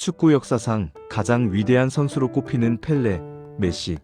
축구 역사상 가장 위대한 선수로 꼽히는 펠레, 메시,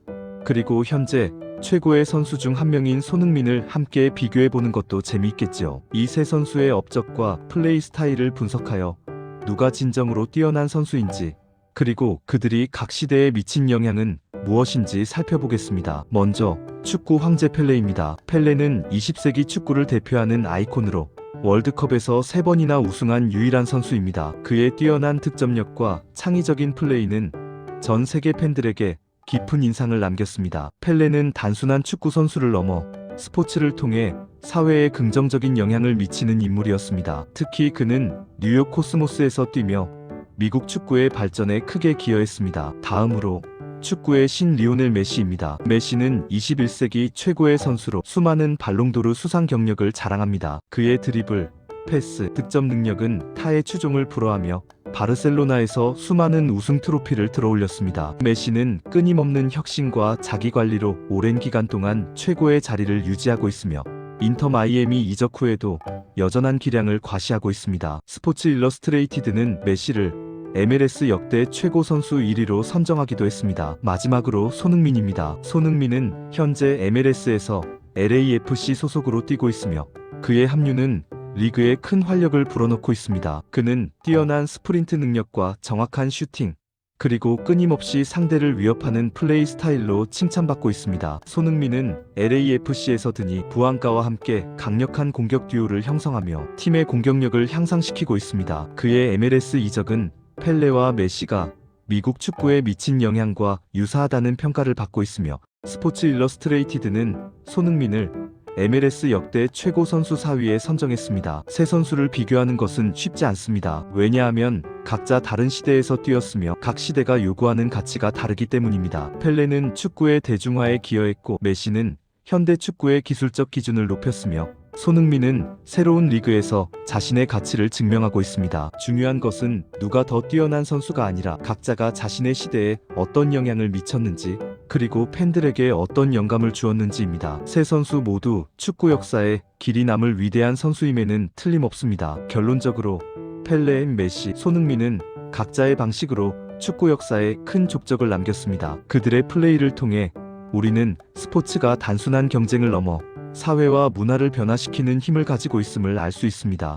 그리고 현재 최고의 선수 중 한 명인 손흥민을 함께 비교해 보는 것도 재미있겠죠. 이세 선수의 업적과 플레이 스타일을 분석하여 누가 진정으로 뛰어난 선수인지 그리고 그들이 각 시대에 미친 영향은 무엇인지 살펴보겠습니다. 먼저 축구 황제 펠레입니다. 펠레는 20세기 축구를 대표하는 아이콘으로 월드컵에서 3번이나 우승한 유일한 선수입니다. 그의 뛰어난 득점력과 창의적인 플레이는 전 세계 팬들에게 깊은 인상을 남겼습니다. 펠레는 단순한 축구 선수를 넘어 스포츠를 통해 사회에 긍정적인 영향을 미치는 인물이었습니다. 특히 그는 뉴욕 코스모스에서 뛰며 미국 축구의 발전에 크게 기여했습니다. 다음으로 축구의 신 리오넬 메시입니다. 메시는 21세기 최고의 선수로 수많은 발롱도르 수상 경력을 자랑합니다. 그의 드리블, 패스, 득점 능력은 타의 추종을 불허하며 바르셀로나에서 수많은 우승 트로피를 들어올렸습니다. 메시는 끊임없는 혁신과 자기 관리로 오랜 기간 동안 최고의 자리를 유지하고 있으며 인터 마이애미 이적 후에도 여전한 기량을 과시하고 있습니다. 스포츠 일러스트레이티드는 메시를 MLS 역대 최고 선수 1위로 선정하기도 했습니다. 마지막으로 손흥민입니다. 손흥민은 현재 MLS에서 LAFC 소속으로 뛰고 있으며 그의 합류는 리그에 큰 활력을 불어넣고 있습니다. 그는 뛰어난 스프린트 능력과 정확한 슈팅, 그리고 끊임없이 상대를 위협하는 플레이 스타일로 칭찬받고 있습니다. 손흥민은 LAFC에서 드니 부안가와 함께 강력한 공격 듀오를 형성하며 팀의 공격력을 향상시키고 있습니다. 그의 MLS 이적은 펠레와 메시가 미국 축구에 미친 영향과 유사하다는 평가를 받고 있으며 스포츠 일러스트레이티드는 손흥민을 MLS 역대 최고 선수 4위에 선정했습니다. 세 선수를 비교하는 것은 쉽지 않습니다. 왜냐하면 각자 다른 시대에서 뛰었으며 각 시대가 요구하는 가치가 다르기 때문입니다. 펠레는 축구의 대중화에 기여했고 메시는 현대 축구의 기술적 기준을 높였으며 손흥민은 새로운 리그에서 자신의 가치를 증명하고 있습니다. 중요한 것은 누가 더 뛰어난 선수가 아니라 각자가 자신의 시대에 어떤 영향을 미쳤는지 그리고 팬들에게 어떤 영감을 주었는지입니다. 세 선수 모두 축구 역사에 길이 남을 위대한 선수임에는 틀림없습니다. 결론적으로 펠레, 메시, 손흥민은 각자의 방식으로 축구 역사에 큰 족적을 남겼습니다. 그들의 플레이를 통해 우리는 스포츠가 단순한 경쟁을 넘어 사회와 문화를 변화시키는 힘을 가지고 있음을 알 수 있습니다.